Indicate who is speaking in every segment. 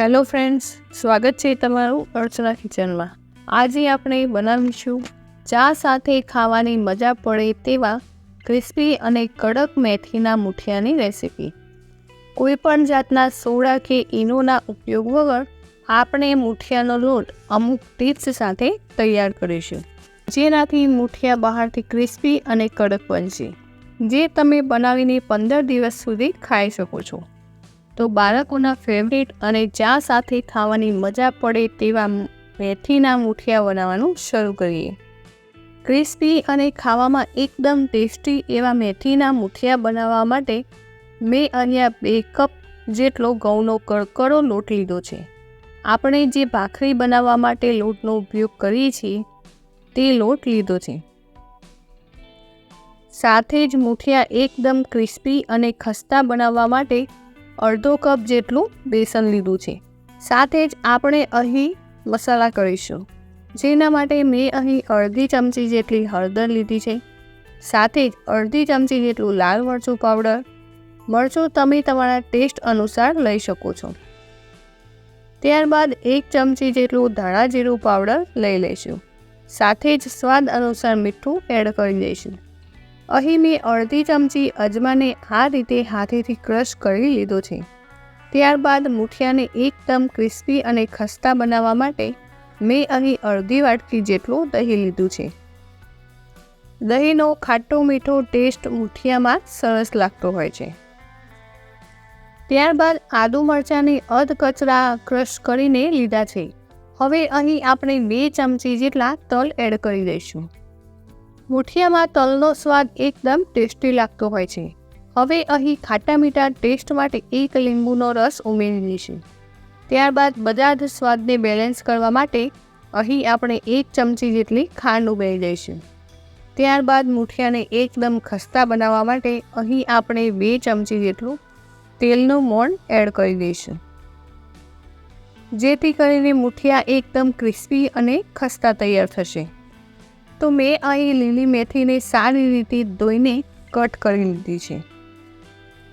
Speaker 1: Hello friends, સ્વાગત છે તમારું અર્ચના કિચનમાં. આજે આપણે બનાવીશું ચા સાથે ખાવાની મજા પડે તેવા ક્રિસ્પી અને કડક મેથીના મુઠિયાની રેસીપી. કોઈપણ જાતના સોડા કે ઈનોના ઉપયોગ વગર આપણે મુઠિયાનો લોટ અમુક ટીપ્સ સાથે તૈયાર કરીશું. જેનાથી મુઠિયા બહારથી ક્રિસ્પી અને કડક બનશે. જે તમે બનાવીને પંદર દિવસ સુધી ખાઈ શકો છો. તો બાળકોના ફેવરેટ અને ચા સાથે ખાવાની મજા પડે તેવા મેથીના મુઠિયા બનાવવાનું શરૂ કરીએ. ક્રિસ્પી અને ખાવામાં એકદમ ટેસ્ટી એવા મેથીના મુઠિયા બનાવવા માટે મેં અહીંયા બે કપ જેટલો ઘઉંનો કડકડો લોટ લીધો છે. આપણે જે ભાખરી બનાવવા માટે લોટનો ઉપયોગ કરીએ છીએ, તે લોટ લીધો છે. સાથે જ મુઠિયા એકદમ ક્રિસ્પી અને ખસ્તા બનાવવા માટે અડધો કપ જેટલું બેસન લીધું છે. સાથે જ આપણે અહીં મસાલા કરીશું. જેના માટે મેં અહીં અડધી ચમચી જેટલી હળદર લીધી છે. સાથે જ અડધી ચમચી જેટલું લાલ મરચું પાવડર મરચું તમે તમારા ટેસ્ટ અનુસાર લઈ શકો છો. ત્યારબાદ એક ચમચી જેટલું ધાણા જીરું પાવડર લઈ લઈશું. સાથે જ સ્વાદ અનુસાર મીઠું એડ કરી દઈશું. અહીં મેં અડધી ચમચી અજમાને આ રીતે હાથેથી ક્રશ કરી લીધો છે. ત્યારબાદ મુઠિયાને એકદમ ક્રિસ્પી અને ખસ્તા બનાવવા માટે મેં અહીં અડધી વાટકી જેટલું દહીં લીધું છે. દહીંનો ખાટો મીઠો ટેસ્ટ મુઠિયામાં સરસ લાગતો હોય છે. ત્યારબાદ આદુ મરચાંની અધ કચરા ક્રશ કરીને લીધા છે. હવે અહીં આપણે બે ચમચી જેટલા તલ એડ કરી દઈશું. મુઠિયામાં તલનો સ્વાદ એકદમ ટેસ્ટી લાગતો હોય છે. હવે અહીં ખાટા મીઠા ટેસ્ટ માટે એક લીંબુનો રસ ઉમેરી લઈશું ત્યારબાદ બધા જ સ્વાદને બેલેન્સ કરવા માટે અહીં આપણે એક ચમચી જેટલી ખાંડ ઉમેરી દઈશું. ત્યારબાદ મુઠિયાને એકદમ ખસ્તા બનાવવા માટે અહીં આપણે બે ચમચી જેટલું તેલનું મોણ એડ કરી દઈશું. જેથી કરીને મુઠિયા એકદમ ક્રિસ્પી અને ખસ્તા તૈયાર થશે. તો મેં અહીં લીલી મેથીને સારી રીતે ધોઈને કટ કરી લીધી છે.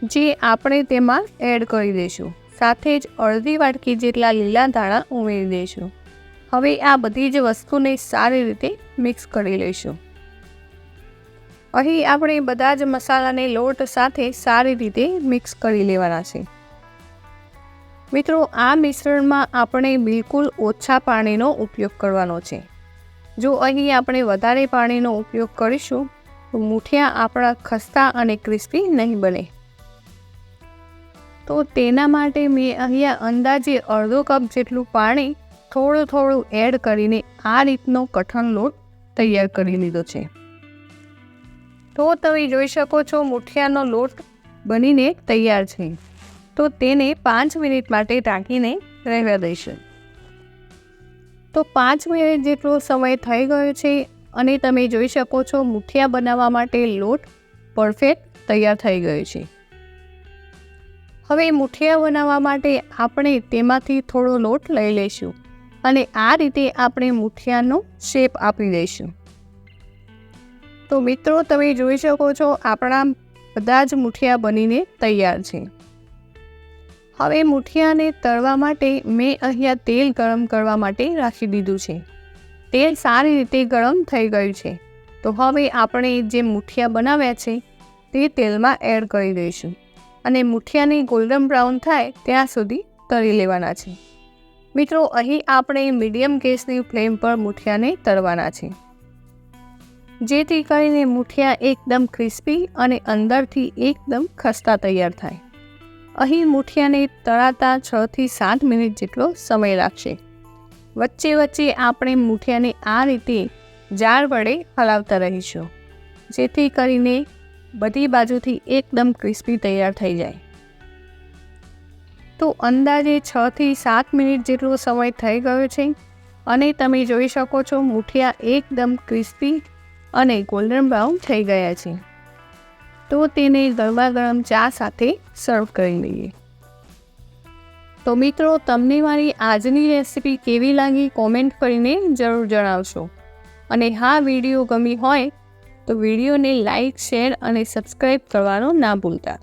Speaker 1: જે આપણે તેમાં એડ કરી દઈશું. સાથે જ અડધી વાટકી જેટલા લીલા ધાણા ઉમેરી દઈશું. હવે આ બધી જ વસ્તુને સારી રીતે મિક્સ કરી લઈશું. અહીં આપણે બધા જ મસાલાને લોટ સાથે સારી રીતે મિક્સ કરી લેવાના છે. મિત્રો, આ મિશ્રણમાં આપણે બિલકુલ ઓછા પાણીનો ઉપયોગ કરવાનો છે. જો અહીં આપણે વધારે પાણીનો ઉપયોગ કરીશું, તો મૂઠિયા આપણા ખસ્તા અને ક્રિસ્પી નહીં બને. તો તેના માટે મેં અહીંયા અંદાજે અડધો કપ જેટલું પાણી થોડું થોડું એડ કરીને આ રીતનો કઠણ લોટ તૈયાર કરી લીધો છે. તો તમે જોઈ શકો છો મૂઠિયાનો લોટ બનીને તૈયાર છે. તો તેને પાંચ મિનિટ માટે ઢાંકીને રહેવા દઈશું. તો પાંચ મિનિટ જેટલો સમય થઈ ગયો છે અને તમે જોઈ શકો છો મુઠિયા બનાવવા માટે લોટ પરફેક્ટ તૈયાર થઈ ગયો છે. હવે મુઠિયા બનાવવા માટે આપણે તેમાંથી થોડો લોટ લઈ લઈશું અને આ રીતે આપણે મુઠિયાનો શેપ આપી દઈશું. તો મિત્રો તમે જોઈ શકો છો આપણા બધા જ મુઠિયા બનીને તૈયાર છે. હવે મુઠિયાને તળવા માટે મેં અહીંયા તેલ ગરમ કરવા માટે રાખી દીધું છે. તેલ સારી રીતે ગરમ થઈ ગયું છે. તો હવે આપણે જે મુઠિયા બનાવ્યા છે, તે તેલમાં એડ કરી દઈશું. અને મુઠિયાને ગોલ્ડન બ્રાઉન થાય ત્યાં સુધી તળી લેવાના છે. મિત્રો, અહીં આપણે મીડિયમ ગેસની ફ્લેમ પર મુઠિયાને તળવાના છે. જેથી કરીને મુઠિયા એકદમ ક્રિસ્પી અને અંદરથી એકદમ ખસ્તા તૈયાર થાય. અહીં મૂઠિયાને તળાતા છથી સાત મિનિટ જેટલો સમય લાગશે. વચ્ચે વચ્ચે આપણે મૂઠિયાને આ રીતે જાળ વડે હલાવતા રહીશું, જેથી કરીને બધી બાજુથી એકદમ ક્રિસ્પી તૈયાર થઈ જાય. તો અંદાજે છથી સાત મિનિટ જેટલો સમય થઈ ગયો છે અને તમે જોઈ શકો છો મૂઠિયા એકદમ ક્રિસ્પી અને ગોલ્ડન બ્રાઉન થઈ ગયા છે. તો તેને ગરમા ગરમ ચા સાથે સર્વ કરી લઈએ. તો મિત્રો, તમને મારી આજની રેસિપી કેવી લાગી કોમેન્ટ કરીને જરૂર જણાવશો. અને હા વીડિયો ગમી હોય તો વિડીયોને લાઇક શેર અને સબસ્ક્રાઈબ કરવાનું ના ભૂલતા.